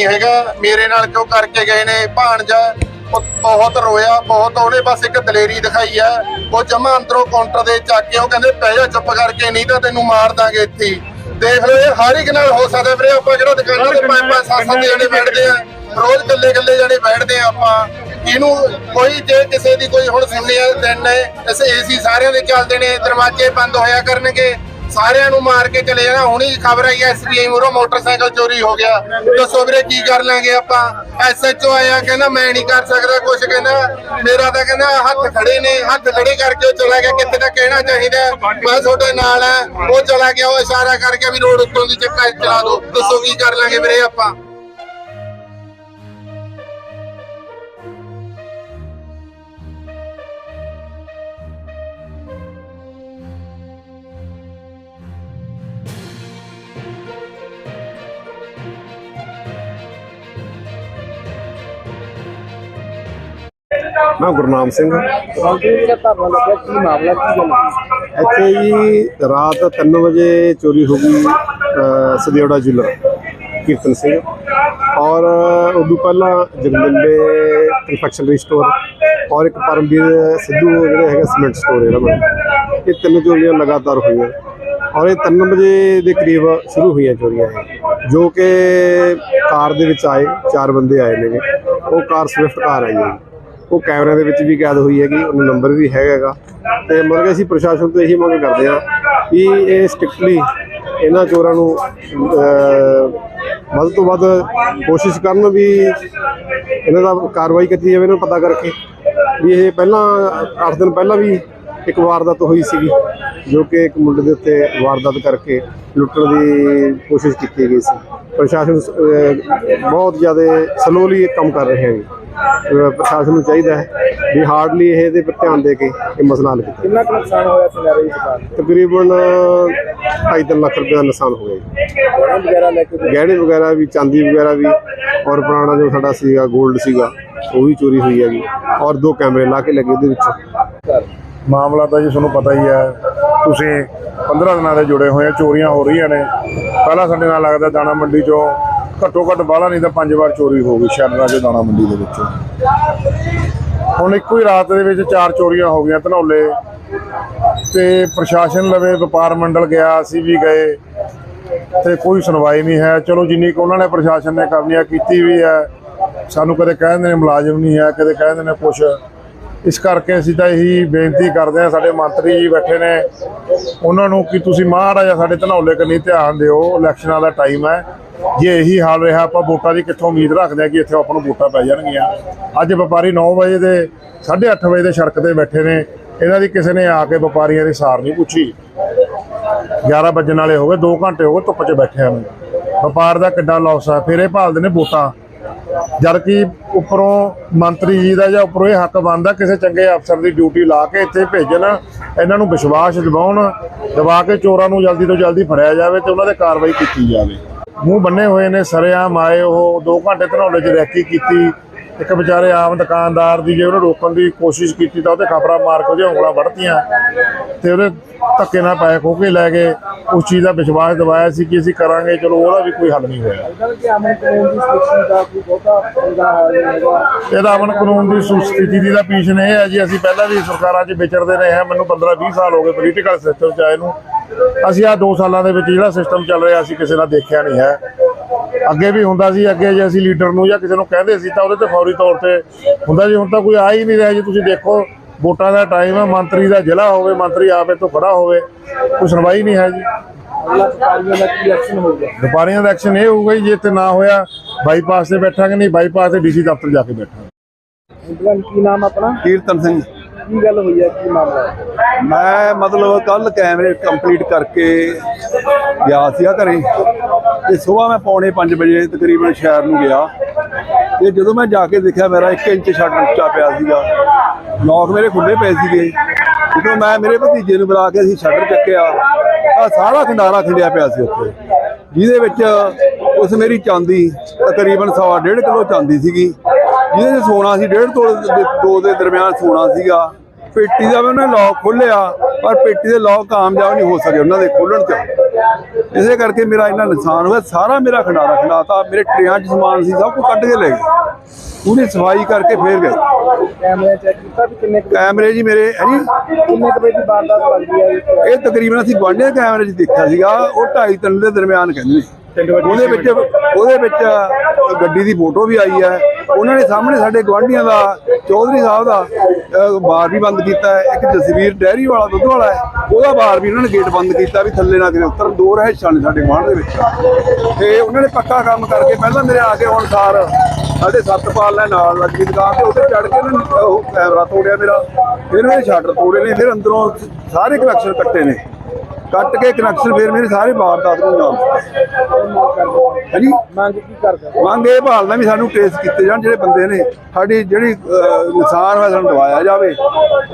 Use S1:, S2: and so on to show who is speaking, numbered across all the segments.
S1: ਨਹੀਂ ਹੈਗਾ। ਮੇਰੇ ਨਾਲ ਕਿਉਂ ਕਰਕੇ ਗਏ ਨੇ? ਭਾਣਜਾ ਬਹੁਤ ਰੋਇਆ ਬਹੁਤ ਉਹਨੇ ਬਸ ਇੱਕ ਦਲੇਰੀ ਦਿਖਾਈ ਆ। ਉਹ ਜਮਾ ਅੰਦਰੋਂ ਕਾਊਂਟਰ ਦੇ ਚੱਕ ਕੇ ਉਹ ਕਹਿੰਦੇ ਪੈ ਜਾ ਚੁੱਪ ਕਰਕੇ ਨਹੀਂ ਤਾਂ ਤੈਨੂੰ ਮਾਰ ਦਾਂਗੇ ਇੱਥੇ। ਦੇਖ ਲਓ ਇਹ ਹਰ ਇੱਕ ਨਾਲ ਹੋ ਸਕਦਾ ਵੀਰੇ ਆਪਾਂ ਜਿਹੜਾ ਦੁਕਾਨਾਂ ਤੇ ਪੰਜ ਪੰਜ ਸੱਤ ਸੱਤ ਜਣੇ ਬੈਠਦੇ ਆ। ਰੋਜ਼ ਇਕੱਲੇ ਇਕੱਲੇ ਜਣੇ ਬੈਠਦੇ ਆ ਆਪਾਂ। ਇਹਨੂੰ ਕੋਈ ਜੇ ਕਿਸੇ ਦੀ ਕੋਈ ਹੁਣ ਸੁਣਨੀ ਆ ਦਿਨ ਨੇ ਐਸੇ ਏਸੀ ਸਾਰਿਆਂ ਦੇ ਚੱਲਦੇ ਨੇ ਦਰਵਾਜ਼ੇ ਬੰਦ ਹੋਇਆ ਕਰਨਗੇ। ਸਾਰਿਆਂ ਨੂੰ ਮਾਰ ਕੇ ਚਲੇ ਜਾਣਾ। ਹੁਣੀ ਖਬਰ ਆਈ ਐਸਬੀਆਈ ਮੂਰੋ ਮੋਟਰਸਾਈਕਲ ਚੋਰੀ ਹੋ ਗਿਆ। ਦੱਸੋ ਵੀਰੇ, ਕੀ ਕਰ ਲਾਂਗੇ ਆਪਾਂ? ਐਸਐਚਓ ਆਇਆ, ਕਹਿੰਦਾ ਮੈਂ ਨਹੀਂ ਕਰ ਸਕਦਾ ਕੁਝ ਕਹਿੰਦਾ ਮੇਰਾ ਤਾਂ ਕਹਿੰਦਾ ਹੱਥ ਖੜੇ ਨੇ, ਹੱਥ ਖੜੇ ਕਰਕੇ ਉਹ ਚਲਾ ਗਿਆ ਕਿਤੇ ਤਾਂ ਕਹਿਣਾ ਚਾਹੀਦਾ? ਮੈਂ ਤੁਹਾਡੇ ਨਾਲ ਆ, ਉਹ ਚਲਾ ਗਿਆ, ਉਹ ਇਸ਼ਾਰਾ ਕਰਕੇ ਵੀ ਰੋਡ ਉੱਤੋਂ ਦੀ ਚੱਕਾ ਚਲਾ ਦਿਓ ਦੱਸੋ ਕੀ ਕਰ ਲਾਂਗੇ ਵੀਰੇ ਆਪਾਂ?
S2: ਮੈਂ ਗੁਰਨਾਮ ਸਿੰਘ? ਇੱਥੇ ਜੀ ਰਾਤ 3 ਵਜੇ ਚੋਰੀ ਹੋ ਗਈ ਅ, ਸਦਿਓੜਾ ਜੁਲਰ ਕੀਰਤਨ ਸਿੰਘ। ਔਰ ਉਦੋਂ ਪਹਿਲਾਂ ਜਗਦੰਬੇ ਕਨਫੈਕਸ਼ਨਰੀ ਸਟੋਰ ਔਰ ਇੱਕ ਪਰਮਵੀਰ ਸਿੱਧੂ ਜਿਹੜੇ ਹੈਗਾ ਸੀਮੈਂਟ ਸਟੋਰ ਜਿਹੜਾ ਮੈਂ ਇਹ ਤਿੰਨ ਚੋਰੀਆਂ ਲਗਾਤਾਰ ਹੋਈਆਂ। ਔਰ ਇਹ 3 ਵਜੇ ਦੇ ਕਰੀਬ ਸ਼ੁਰੂ ਹੋਈਆਂ ਚੋਰੀਆਂ ਜੋ ਕਿ ਕਾਰ ਦੇ ਵਿੱਚ ਆਏ ਚਾਰ ਬੰਦੇ ਆਏ ਨੇਗੇ ਉਹ ਕਾਰ ਸਵਿਫਟ ਕਾਰ ਆਈ ਹੈ ਉਹ ਕੈਮਰਿਆਂ ਦੇ ਵਿੱਚ ਵੀ ਕੈਦ ਹੋਈ ਹੈਗੀ, ਉਹਨੂੰ ਨੰਬਰ ਵੀ ਹੈਗਾ ਤੇ ਮਤਲਬ ਕਿ ਅਸੀਂ ਪ੍ਰਸ਼ਾਸਨ ਤੋਂ ਇਹੀ ਮੰਗ ਕਰਦੇ ਹਾਂ ਵੀ ਇਹ ਸਟ੍ਰਿਕਟਲੀ ਇਹਨਾਂ ਚੋਰਾਂ ਨੂੰ ਵੱਧ ਤੋਂ ਵੱਧ ਕੋਸ਼ਿਸ਼ ਕਰਨ ਵੀ ਇਹਨਾਂ ਦਾ ਕਾਰਵਾਈ ਕੀਤੀ ਜਾਵੇ, ਇਹਨਾਂ ਨੂੰ ਪਤਾ ਕਰਕੇ ਵੀ ਇਹ ਪਹਿਲਾਂ 8 ਦਿਨ ਪਹਿਲਾਂ ਵੀ ਇੱਕ ਵਾਰਦਾਤ ਹੋਈ ਸੀਗੀ, ਜੋ ਕਿ ਇੱਕ ਮੁੰਡੇ ਦੇ ਉੱਤੇ ਵਾਰਦਾਤ ਕਰਕੇ ਲੁੱਟਣ ਦੀ ਕੋਸ਼ਿਸ਼ ਕੀਤੀ ਗਈ ਸੀ। ਪ੍ਰਸ਼ਾਸਨ ਬਹੁਤ ਜ਼ਿਆਦਾ ਸਲੋਲੀ ਕੰਮ ਕਰ ਰਿਹਾ ਹੈ। ਪ੍ਰਸ਼ਾਸਨ ਨੂੰ ਚਾਹੀਦਾ ਹੈ ਵੀ ਹਾਰਡਲੀ ਇਹ ਇਹਦੇ ਪਰ ਧਿਆਨ ਦੇ ਕੇ ਇਹ ਮਸਲਾ ਹੱਲ ਕੀਤਾ
S3: ਕਿੰਨਾ ਕੁ ਨੁਕਸਾਨ ਹੋਇਆ ਸੁਨਹਿਰੇ ਦੀ ਦੁਕਾਨ
S2: ਤਕਰੀਬਨ 2.5 ਲੱਖ ਰੁਪਏ ਦਾ ਨੁਕਸਾਨ ਹੋ ਗਿਆ ਜੀ।
S3: ਗਹਿਣੇ ਵਗੈਰਾ ਲੈ ਕੇ ਗਏ।
S2: ਗਹਿਣੇ ਵਗੈਰਾ ਵੀ ਚਾਂਦੀ ਵਗੈਰਾ ਵੀ ਔਰ ਪੁਰਾਣਾ ਜੋ ਸਾਡਾ ਸੀਗਾ 골ਡ ਸੀਗਾ ਉਹ ਵੀ ਚੋਰੀ ਹੋਈ ਹੈਗੀ। ਔਰ ਦੋ ਕੈਮਰੇ ਲਾ ਕੇ ਲੱਗੇ ਉਹਦੇ ਵਿੱਚ।
S4: ਮਾਮਲਾ ਤਾਂ ਜੀ ਤੁਹਾਨੂੰ ਪਤਾ ਹੀ ਹੈ ਤੁਸੀਂ 15 ਦਿਨਾਂ ਦੇ ਜੁੜੇ ਹੋਏ ਆ ਚੋਰੀਆਂ ਹੋ ਰਹੀਆਂ ਨੇ। ਪਹਿਲਾਂ ਸਾਡੇ ਨਾਲ ਲੱਗਦਾ ਦਾਣਾ ਮੰਡੀ ਚੋਂ ਘੱਟੋ ਘੱਟ ਬਾਹਲਾ ਨਹੀਂ ਤਾਂ ਪੰਜ ਵਾਰ ਚੋਰੀ ਹੋ ਗਈ ਸ਼ਹਿਰਾਂ ਦੇ ਦਾਣਾ ਮੰਡੀ ਦੇ ਵਿੱਚ। ਹੁਣ ਇੱਕੋ ਹੀ ਰਾਤ ਦੇ ਵਿੱਚ ਚਾਰ ਚੋਰੀਆਂ ਹੋ ਗਈਆਂ ਧਨੌਲੇ। ਤੇ ਪ੍ਰਸ਼ਾਸਨ ਲਵੇ ਵਪਾਰ ਮੰਡਲ ਗਿਆ, ਅਸੀਂ ਵੀ ਗਏ। ਤੇ ਕੋਈ ਸੁਣਵਾਈ ਨਹੀਂ ਹੈ। ਚਲੋ ਜਿੰਨੀ ਕੁ ਉਹਨਾਂ ਨੇ ਪ੍ਰਸ਼ਾਸਨ ਨੇ ਕਰਨੀ ਆ ਕੀਤੀ ਵੀ ਹੈ। ਸਾਨੂੰ ਕਦੇ ਕਹਿੰਦੇ ਨੇ ਮੁਲਾਜ਼ਮ ਨਹੀਂ ਹੈ, ਕਦੇ ਕਹਿੰਦੇ ਨੇ ਕੁਛ। ਇਸ ਕਰਕੇ ਅਸੀਂ ਤਾਂ ਇਹੀ ਬੇਨਤੀ ਕਰਦੇ ਹਾਂ, ਸਾਡੇ ਮੰਤਰੀ ਜੀ ਬੈਠੇ ਨੇ। ਉਹਨਾਂ ਨੂੰ ਕਿ ਤੁਸੀਂ ਮਹਾਰਾਜਾ ਸਾਡੇ ਧਨੌਲੇ ਕੰਨੀ ਧਿਆਨ ਦਿਓ, ਇਲੈਕਸ਼ਨਾਂ ਦਾ ਟਾਈਮ ਹੈ। ਜੇ ਇਹੀ ਹਾਲ ਰਿਹਾ, ਆਪਾਂ ਵੋਟਾਂ ਦੀ ਕਿੱਥੋਂ ਉਮੀਦ ਰੱਖਦੇ ਆ ਕਿ ਇੱਥੇ ਆਪਾਂ ਨੂੰ ਵੋਟਾਂ ਪੈ ਜਾਣਗੀਆਂ। ਅੱਜ ਵਪਾਰੀ 9 ਵਜੇ ਦੇ 8:30 ਵਜੇ ਦੇ ਸੜਕ ਤੇ ਬੈਠੇ ਨੇ। ਇਹਨਾਂ ਦੀ ਕਿਸੇ ਨੇ ਆ ਕੇ ਵਪਾਰੀਆਂ ਦੀ ਸਾਰ ਨਹੀਂ ਪੁੱਛੀ। 11 ਵਜਣ ਵਾਲੇ ਹੋ ਗਏ 2 ਘੰਟੇ ਹੋ ਗਏ ਧੁੱਪ 'ਚ ਬੈਠਿਆਂ ਨੂੰ। ਵਪਾਰ ਦਾ ਕਿੱਡਾ ਲਾਸ ਆ ਫਿਰ ਇਹ ਭਾਲਦੇ ਨੇ ਵੋਟਾਂ। ਜਦ ਕਿ ਉੱਪਰੋਂ ਮੰਤਰੀ ਜੀ ਦਾ ਜਾਂ ਉੱਪਰੋਂ ਇਹ ਹੱਕ ਬਣਦਾ ਕਿਸੇ ਚੰਗੇ ਅਫਸਰ ਦੀ ਡਿਊਟੀ ਲਾ ਕੇ ਇੱਥੇ ਭੇਜਣ, ਇਹਨਾਂ ਨੂੰ ਵਿਸ਼ਵਾਸ ਦਿਵਾਉਣ ਦਵਾ ਕੇ ਚੋਰਾਂ ਨੂੰ ਜਲਦੀ ਤੋਂ ਜਲਦੀ ਫੜਿਆ ਜਾਵੇ ਤੇ ਉਹਨਾਂ ਤੇ ਕਾਰਵਾਈ ਕੀਤੀ ਜਾਵੇ। ਮੂੰਹ ਬੰਨੇ ਹੋਏ ਨੇ ਸਰੇਆਮ ਆਏ ਉਹ 2 ਘੰਟੇ ਧਨੌਲੇ 'ਚ ਰੈਕੀ ਕੀਤੀ ਇੱਕ ਵਿਚਾਰੇ ਆਮ ਦੁਕਾਨਦਾਰ ਦੀ ਜੇ ਉਹਨੂੰ ਰੋਕਣ ਦੀ ਕੋਸ਼ਿਸ਼ ਕੀਤੀ ਤਾਂ ਉਹਦੇ ਖਬਰਾਂ ਮਾਰ ਕੇ ਉਹਦੀਆਂ ਉਂਗਲਾਂ ਵੜਤੀਆਂ ਤੇ ਉਹਦੇ ਧੱਕੇ ਨਾਲ ਪੈਸੇ ਖੋਹ ਕੇ ਲੈ ਗਏ। ਉਸ ਚੀਜ਼ ਦਾ ਵਿਸ਼ਵਾਸ ਦਿਵਾਇਆ ਸੀ ਕਿ ਅਸੀਂ ਕਰਾਂਗੇ ਚਲੋ ਉਹਦਾ ਵੀ ਕੋਈ ਹੱਲ ਨਹੀਂ ਹੋਇਆ। ਇਹਦਾ ਅਮਨ ਕਾਨੂੰਨ ਦੀ ਸਥਿਤੀ ਦੀ ਦਾ ਪੀਛਨ ਇਹ ਹੈ ਜੀ। ਅਸੀਂ ਪਹਿਲਾਂ ਵੀ ਸਰਕਾਰਾਂ 'ਚ ਵਿਚਰਦੇ ਰਹੇ ਹਾਂ। ਮੈਨੂੰ 15 20 ਸਾਲ ਹੋ ਗਏ ਪੋਲੀਟੀਕਲ ਸਿਸਟਮ 'ਚ ਆਏ ਨੂੰ। ਅਸੀਂ ਆ 2 ਸਾਲਾਂ ਦੇ ਵਿੱਚ ਜਿਹੜਾ ਸਿਸਟਮ ਚੱਲ ਰਿਹਾ ਅਸੀਂ ਕਿਸੇ ਨਾਲ ਦੇਖਿਆ ਨਹੀਂ ਹੈ। ਅੱਗੇ ਵੀ ਹੁੰਦਾ ਸੀ ਅੱਗੇ ਜੇ ਅਸੀਂ ਲੀਡਰ ਨੂੰ ਜਾਂ ਕਿਸੇ ਨੂੰ ਕਹਿੰਦੇ ਸੀ ਤਾਂ ਉਹਦੇ ਤੇ ਫੌਰੀ ਤੌਰ ਤੇ ਹੁੰਦਾ ਜੀ ਹੁਣ ਤਾਂ ਕੋਈ ਆ ਹੀ ਨਹੀਂ ਰਿਹਾ ਜੀ। ਤੁਸੀਂ ਦੇਖੋ ਵੋਟਾਂ ਦਾ ਟਾਈਮ ਹੈ ਮੰਤਰੀ ਦਾ ਜ਼ਿਲ੍ਹਾ ਹੋਵੇ ਮੰਤਰੀ ਆਪੇ ਤੋਂ ਖੜਾ ਹੋਵੇ ਕੋਈ ਸੁਣਵਾਈ ਨਹੀਂ ਹੈ ਜੀ।
S3: ਵਪਾਰੀਆਂ ਦਾ ਕੀ ਐਕਸ਼ਨ ਹੋਊਗਾ
S4: ਵਪਾਰੀਆਂ ਦਾ ਐਕਸ਼ਨ ਇਹ ਹੋਊਗਾ ਜੀ ਜੇ ਇੱਥੇ ਨਾ ਹੋਇਆ ਬਾਈਪਾਸ ਤੇ ਬੈਠਾਂਗੇ ਨਹੀਂ ਬਾਈਪਾਸ ਤੇ ਡੀਸੀ ਦਫ਼ਤਰ ਜਾ ਕੇ ਬੈਠਾਂਗੇ।
S3: ਕੀ ਨਾਮ ਆਪਣਾ?
S5: ਕੀਰਤਨ ਸਿੰਘ।
S3: ਕੀ ਗੱਲ ਹੋਈ ਹੈ ਕੀ ਮਾਮਲਾ ਹੈ?
S5: ਮੈਂ ਮਤਲਬ ਕੱਲ ਕੈਮਰੇ ਕੰਪਲੀਟ ਕਰਕੇ ਗਿਆ ਸੀਗਾ ਘਰੇ। ਤੇ ਸਵੇਰ ਮੈਂ ਪੌਣੇ 5 ਵਜੇ ਤਕਰੀਬਨ ਸ਼ਹਿਰ ਨੂੰ ਗਿਆ। ਤੇ ਜਦੋਂ ਮੈਂ ਜਾ ਕੇ ਦੇਖਿਆ, ਮੇਰਾ 1 ਇੰਚ ਸ਼ਟਰ ਉੱਚਾ ਪਿਆ ਸੀਗਾ। ਲੋਕ ਮੇਰੇ ਖੁੱਲੇ ਪਏ ਸੀਗੇ। ਜਦੋਂ ਮੈਂ ਮੇਰੇ ਭਤੀਜੇ ਨੂੰ ਬੁਲਾ ਕੇ ਅਸੀਂ ਸ਼ਟਰ ਚੱਕਿਆ ਤਾਂ ਸਾਰਾ ਖੰਡਾਰਾ ਖਿੰਡਿਆ ਪਿਆ ਸੀ ਉੱਥੇ। ਜਿਹਦੇ ਵਿੱਚ ਉਸ ਮੇਰੀ ਚਾਂਦੀ ਤਕਰੀਬਨ ਸਵਾ ਡੇਢ ਕਿਲੋ ਚਾਂਦੀ ਸੀਗੀ। ਜਿਹਦੇ 'ਚ ਸੋਨਾ ਸੀ, ਡੇਢ ਤੋਂ ਦੋ ਦੇ ਦਰਮਿਆਨ ਸੋਨਾ ਸੀਗਾ। ਪੇਟੀ ਦਾ ਉਹਨੇ ਲੌਕ ਖੋਲਿਆ ਪਰ ਪੇਟੀ ਦੇ ਲੌਕ ਕਾਮਯਾਬ ਨਹੀਂ ਹੋ ਸਕੇ ਉਹਨਾਂ ਦੇ ਖੋਲਣ 'ਚ ਇਸੇ ਕਰਕੇ ਮੇਰਾ ਇੰਨਾ ਨੁਕਸਾਨ ਹੋਇਆ ਸਾਰਾ ਮੇਰਾ ਖੰਡਾਰਾ ਖੰਡਾਤਾ ਮੇਰੇ ਟਰੇਆਂ 'ਚ ਸਮਾਨ ਸੀ ਸਭ ਕੁਝ ਕੱਢ ਕੇ ਲੈ ਗਏ। ਪੂਰੀ ਸਫ਼ਾਈ ਕਰਕੇ ਫੇਰ ਗਏ।
S3: ਕੈਮਰੇ ਚੈੱਕ ਕੀਤਾ ਵੀ ਕਿੰਨੇ ਕੁ
S5: ਕੈਮਰੇ ਜੀ ਮੇਰੇ ਹੈ ਜੀ
S3: ਕਿੰਨੇ ਕੁ ਵਜੇ ਦੀ ਵਾਰਦਾਤ ਲੱਗਦੀ ਹੈ
S5: ਇਹ ਤਕਰੀਬਨ ਅਸੀਂ ਗੁਆਂਢੀਆਂ ਦੇ ਕੈਮਰੇ 'ਚ ਦੇਖਿਆ ਸੀਗਾ ਉਹ 2:30 ਤਿੰਨ ਦੇ ਦਰਮਿਆਨ ਕਹਿੰਦੇ ਨੇ। ਉਹਦੇ ਵਿੱਚ ਉਹਦੇ ਵਿੱਚ ਗੱਡੀ ਦੀ ਫੋਟੋ ਵੀ ਆਈ ਹੈ। ਉਹਨਾਂ ਨੇ ਸਾਹਮਣੇ ਸਾਡੇ ਗੁਆਂਢੀਆਂ ਦਾ ਚੌਧਰੀ ਸਾਹਿਬ ਦਾ ਬਾਰ ਵੀ ਬੰਦ ਕੀਤਾ ਹੈ, ਇੱਕ ਜਸਵੀਰ ਡੈਰੀ ਵਾਲਾ, ਦੁੱਧ ਵਾਲਾ ਹੈ, ਉਹਦਾ ਬਾਰ ਵੀ ਉਹਨਾਂ ਨੇ ਗੇਟ ਬੰਦ ਕੀਤਾ ਵੀ ਥੱਲੇ ਨਾ ਕਿਤੇ ਉੱਤਰ ਦੋ ਰਹਿਸ਼ਾਂ ਨੇ ਸਾਡੇ ਗੁਆਂਢ ਦੇ ਵਿੱਚ। ਤੇ ਉਹਨਾਂ ਨੇ ਪੱਕਾ ਕੰਮ ਕਰਕੇ ਪਹਿਲਾਂ ਮੇਰੇ ਆ ਕੇ ਹੁਣ ਸਾਰ ਸਾਡੇ ਸਤਪਾਲ ਨੇ ਨਾਲ ਲੱਗੀ ਦੁਕਾਨ ਤੇ ਉੱਤੇ ਚੜ ਕੇ ਇਹਨਾਂ ਨੇ, ਉਹ ਕੈਮਰਾ ਤੋੜਿਆ ਮੇਰਾ, ਫਿਰ ਇਹਨਾਂ ਨੇ ਸ਼ਟਰ ਤੋੜੇ ਨੇ, ਫਿਰ ਅੰਦਰੋਂ ਸਾਰੇ ਕਨੈਕਸ਼ਨ ਕੱਟੇ ਨੇ। ਕੱਟ ਕੇ ਕਨੈਕਸ਼ਨ ਫਿਰ ਮੇਰੇ ਸਾਰੇ ਵਾਰਦਾਤ ਨੂੰ ਨਾਲ। ਹਾਂਜੀ?
S3: ਮੰਗ ਕੀ ਕਰਦਾ
S5: ਮੰਗ ਇਹ ਭਾਲਦਾ ਵੀ ਸਾਨੂੰ ਟ੍ਰੇਸ ਕੀਤੇ ਜਾਣ ਜਿਹੜੇ ਬੰਦੇ ਨੇ ਸਾਡੀ ਜਿਹੜੀ ਨੁਕਸਾਨ ਹੋਇਆ ਸਾਨੂੰ ਦਵਾਇਆ ਜਾਵੇ।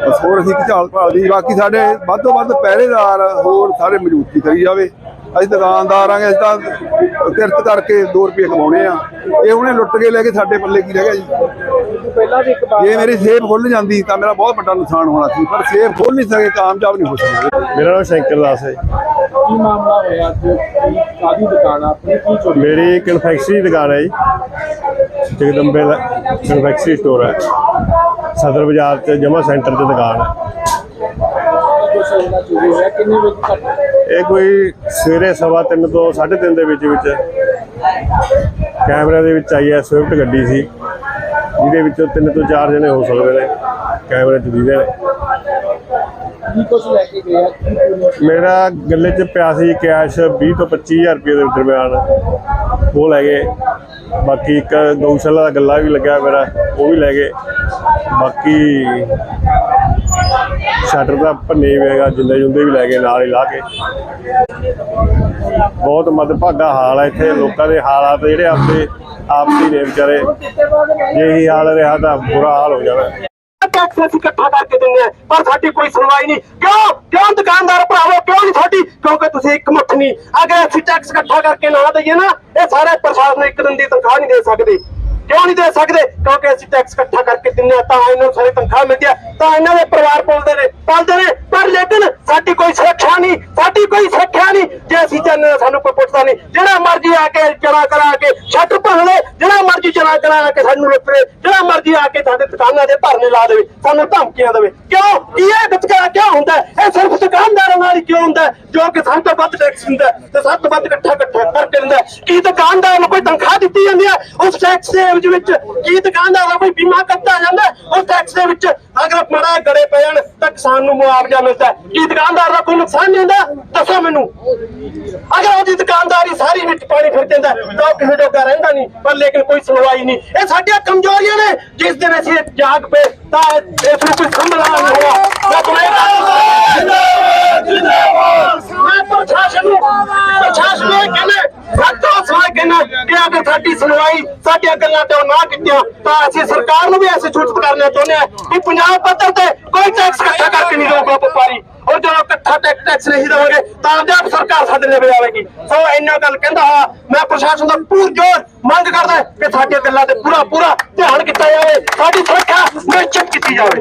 S5: ਬਸ ਹੋਰ ਅਸੀਂ ਕੀ ਝਾਲ ਭਾਲਦੀ ਬਾਕੀ ਸਾਡੇ ਵੱਧ ਤੋਂ ਵੱਧ ਪਹਿਰੇਦਾਰ ਹੋਰ ਸਾਰੇ ਮਜ਼ਬੂਤੀ ਕਰੀ ਜਾਵੇ। ਅਸੀਂ ਦੁਕਾਨਦਾਰ ਆਂਗੇ ਅਸੀਂ ਤਾਂ ਕਿਰਤ ਕਰਕੇ 2 ਰੁਪਏ ਕਮਾਉਣੇ ਆ। ਇਹ ਉਹਨੇ ਲੁੱਟ ਕੇ ਲੈ ਕੇ ਸਾਡੇ ਪੱਲੇ ਕੀ ਰਹਿ ਗਿਆ ਜੀ?
S3: ਪਹਿਲਾਂ ਵੀ ਇੱਕ ਵਾਰ
S5: ਜੇ ਮੇਰੀ ਸੇਫ ਖੁੱਲ ਜਾਂਦੀ ਤਾਂ ਮੇਰਾ ਬਹੁਤ ਵੱਡਾ ਨੁਕਸਾਨ ਹੋਣਾ ਸੀ ਪਰ ਸੇਫ ਖੁੱਲ ਨਹੀਂ ਸਕੇ ਕਾਮਯਾਬ ਨਹੀਂ ਹੋ ਸਕੇ।
S6: ਮੇਰਾ ਨਾਮ ਸ਼ੰਕਰ ਦਾਸ ਹੈ।
S3: ਕੀ ਮਾਮਲਾ ਹੋਇਆ? ਅੱਜ ਕੀ ਕਾਦੀ ਦੁਕਾਨ ਆ? ਆਪਣੀ ਕੀ ਚੋਰੀ
S6: ਮੇਰੀ ਕਨਫੈਕਸ਼ਨਰੀ ਦੁਕਾਨ ਹੈ ਜੀ। ਜਗਦੰਬੇ ਦਾ ਕਨਫੈਕਸ਼ਨਰੀ ਸਟੋਰ ਹੈ। ਸਦਰ ਬਾਜ਼ਾਰ ਚ ਜਮਾ ਸੈਂਟਰ 'ਚ ਦੁਕਾਨ ਹੈ।
S3: ਕੁਛ ਇਹਨਾਂ ਚੋਰੀ ਹੋਇਆ? ਕਿੰਨੇ ਵਜੇ ਤੱਕ?
S6: ਇਹ ਕੋਈ ਸਵੇਰੇ ਸਵਾ ਤਿੰਨ ਤੋਂ 3:30 ਦੇ ਵਿੱਚ ਵਿੱਚ ਕੈਮਰੇ ਦੇ ਵਿੱਚ ਆਈ ਹੈ ਸਵਿਫਟ ਗੱਡੀ ਸੀ। ਜਿਹਦੇ ਵਿੱਚੋਂ ਤਿੰਨ ਤੋਂ ਚਾਰ ਜਣੇ ਹੋ ਸਕਦੇ ਨੇ। ਕੈਮਰੇ 'ਚ ਦਿਖਦੇ ਨੇ।
S3: ਕੀ ਕੁਛ ਲੈ ਕੇ ਗਿਆ
S6: ਮੇਰਾ ਗੱਲੇ 'ਚ ਪਿਆ ਸੀ ਕੈਸ਼ 20 ਤੋਂ 25000 ਰੁਪਏ ਦੇ ਦਰਮਿਆਨ। ਉਹ ਲੈ ਗਏ। ਬਾਕੀ ਇੱਕ ਗਊਸ਼ਾਲਾ ਦਾ ਗੱਲਾ ਵੀ ਲੱਗਿਆ ਮੇਰਾ, ਉਹ ਵੀ ਲੈ ਗਏ। ਬਾਕੀ ਸ਼ਟਰ ਦਾ ਭੰਨੇ ਵੀ ਹੈਗਾ, ਜਿੰਦੇ ਜੁੰਦੇ ਵੀ ਲੈ ਗਏ, ਨਾਲ ਹੀ ਲਾ ਕੇ। ਬਹੁਤ ਮਦਭਾਗਾ ਹਾਲ ਹੈ ਇੱਥੇ, ਲੋਕਾਂ ਦੇ ਹਾਲਾਤ ਜਿਹੜੇ ਆਪਦੇ ਆਪਸੀ ਨੇ ਵਿਚਾਰੇ। ਜੇ ਹੀ ਹਾਲ ਰਿਹਾ ਤਾਂ ਬੁਰਾ ਹਾਲ ਹੋ ਜਾਣਾ।
S7: ਟੈਕਸ ਅਸੀਂ ਇਕੱਠਾ ਕਰਕੇ ਦਿੰਦੇ ਆ? ਪਰ ਸਾਡੀ ਕੋਈ ਸੁਣਵਾਈ ਨਹੀਂ। ਕਿਉਂ? ਕਿਉਂ ਦੁਕਾਨਦਾਰ ਭਰਾਵੋ, ਕਿਉਂ ਨਹੀਂ ਤੁਹਾਡੀ? ਕਿਉਂਕਿ ਤੁਸੀਂ ਇੱਕ ਮੁੱਠ ਨਹੀਂ। ਅਗਰ ਅਸੀਂ ਟੈਕਸ ਇਕੱਠਾ ਕਰਕੇ ਨਾ ਦਈਏ ਨਾ, ਇਹ ਸਾਰੇ ਪ੍ਰਸ਼ਾਸਨ ਇੱਕ ਦਿਨ ਦੀ ਤਨਖਾਹ ਨਹੀਂ ਦੇ ਸਕਦੇ। ਕਿਉਂ ਨਹੀਂ ਦੇ ਸਕਦੇ? ਕਿਉਂਕਿ ਅਸੀਂ ਟੈਕਸ ਇਕੱਠਾ ਕਰਕੇ ਦਿੰਦੇ ਆ, ਤਾਂ ਇਹਨਾਂ ਨੂੰ ਸਾਰੀ ਤਨਖਾਹ ਮਿਲਦੀ ਆ। ਤਾਂ ਇਹਨਾਂ ਦੇ ਪਰਿਵਾਰ ਪਾਲਦੇ ਨੇ ਪਾਲਦੇ ਨੇ। ਪਰ ਲੇਕਿਨ ਸਾਡੀ ਕੋਈ ਸੁਰੱਖਿਆ ਨਹੀਂ, ਸਾਡੀ ਕੋਈ ਸੁਰੱਖਿਆ ਨਹੀਂ। ਜੇ ਅਸੀਂ ਚਾਹੁੰਦੇ ਸਾਨੂੰ ਕੋਈ ਪੁੱਛਦਾ ਨਹੀਂ, ਜਿਹੜਾ ਮਰਜ਼ੀ ਆ ਕੇ ਚਲਾ ਕਰਾ ਕੇ, ਛੱਟ ਭੰਨ ਲੈ, ਜਿਹੜਾ ਮਰਜ਼ੀ ਚਲਾ ਕਰਾ ਕੇ ਸਾਨੂੰ ਲੁੱਟ ਲੈ ਜਿਹੜਾ ਮਰਜ਼ੀ ਆ ਕੇ ਸਾਡੇ ਦੁਕਾਨਾਂ ਦੇ ਧਰਨੇ ਲਾ ਦੇਵੇ, ਸਾਨੂੰ ਧਮਕੀਆਂ ਦੇਵੇ। ਕਿਉਂ? ਕੀ ਇਹ ਵਿਤਕਰਾ ਕਿਉਂ ਹੁੰਦਾ ਇਹ ਸਿਰਫ ਦੁਕਾਨਦਾਰਾਂ ਨਾਲ ਕਿਉਂ ਹੁੰਦਾ ਜੋ ਕਿ ਸਭ ਤੋਂ ਵੱਧ ਟੈਕਸ ਦਿੰਦਾ ਤੇ ਸਭ ਤੋਂ ਵੱਧ ਇਕੱਠਾ ਇਕੱਠਾ ਕਰਕੇ ਦਿੰਦਾ ਕੀ ਦੁਕਾਨਦਾਰ ਨੂੰ ਕੋਈ ਤਨਖਾਹ ਦਿੱਤੀ ਜਾਂਦੀ ਹੈ? ਉਸ ਟੈਕਸ ਦੇ ਵਿੱਚ ਕੀ ਦੁਕਾਨਦਾਰ ਦਾ ਕੋਈ ਬੀਮਾ ਕੱਟਾ ਜਾਂਦਾ ਉਸ ਟੈਕਸ ਦੇ ਵਿੱਚ ਅਗਰ ਮਾੜਾ ਗੜੇ ਪੈ ਜਾਣ, ਤਾਂ ਕਿਸਾਨ ਨੂੰ ਮੁਆਵਜ਼ਾ ਮਿਲਦਾ ਕੀ ਦੁਕਾਨਦਾਰ ਦਾ ਕੋਈ ਨੁਕਸਾਨ ਨਹੀਂ ਹੁੰਦਾ? ਦੱਸੋ ਮੈਨੂੰ। ਅਗਰ ਉਹਦੀ ਦੁਕਾਨਦਾਰੀ ਸਾਰੀ ਵਿੱਚ ਪਾਣੀ ਫਿਰ ਜਾਂਦਾ ਤਾਂ ਕਿਸੇ ਜੋਗਾ ਰਹਿੰਦਾ ਨਹੀਂ। ਪਰ ਲੇਕਿਨ ਕੋਈ ਸੁਣਵਾਈ ਨਹੀਂ। ਇਹ ਸਾਡੀਆਂ ਕਮਜ਼ੋਰੀਆਂ ਨੇ। ਜਿਸ ਦਿਨ ਅਸੀਂ ਜਾਗ ਪਏ ਤਾਂ ਇਸ ਨੂੰ ਕੋਈ ਸੰਭਲਾ ਨਹੀਂ ਹੋਇਆ। ਮੈਂ ਤੁਹਾਨੂੰ ਮੈਂ ਪ੍ਰਸ਼ਾਸਨ ਨੂੰ ਪ੍ਰਸ਼ਾਸਨ ਨੂੰ ਕਹਿੰਦਾ ਰੱਖੋ ਸਵਾਲ ਕਹਿੰਦਾ ਕਿ ਅਗਰ ਸਾਡੀ ਸੁਣਵਾਈ ਸਾਡੀਆਂ ਗੱਲਾਂ ਤੇ ਉਹ ਨਾ ਕੀਤੀਆਂ ਤਾਂ ਅਸੀਂ ਸਰਕਾਰ ਨੂੰ ਵੀ ਐਸੇ ਸੂਚਿਤ ਕਰਨਾ ਚਾਹੁੰਦੇ ਹਾਂ ਕਿ ਪੰਜਾਬ ਪੱਧਰ ਤੇ ਕੋਈ ਟੈਕਸ ਇਕੱਠਾ ਕਰਕੇ ਨਹੀਂ ਦੇਊਗਾ ਵਪਾਰੀ ਔਰ ਜਦੋਂ ਇਕੱਠਾ ਟੈਕ- ਟੈਕਸ ਨਹੀਂ ਦੇਵਾਂਗੇ, ਤਾਂ ਆਪ ਸਰਕਾਰ ਸਾਡੇ ਲਵੇ ਆਵੇਗੀ ਸੋ ਇੰਨਾ ਗੱਲ ਕਹਿੰਦਾ ਹਾਂ, ਮੈਂ ਪ੍ਰਸ਼ਾਸਨ ਦਾ ਪੂਰ ਜੋਰ ਮੰਗ ਕਰਦਾ ਕਿ ਸਾਡੇ ਗੱਲਾਂ ਤੇ ਪੂਰਾ ਪੂਰਾ ਧਿਆਨ ਕੀਤਾ ਜਾਵੇ, ਸਾਡੀ ਸੁਰੱਖਿਆ ਨਿਸ਼ਚਿਤ ਕੀਤੀ ਜਾਵੇ।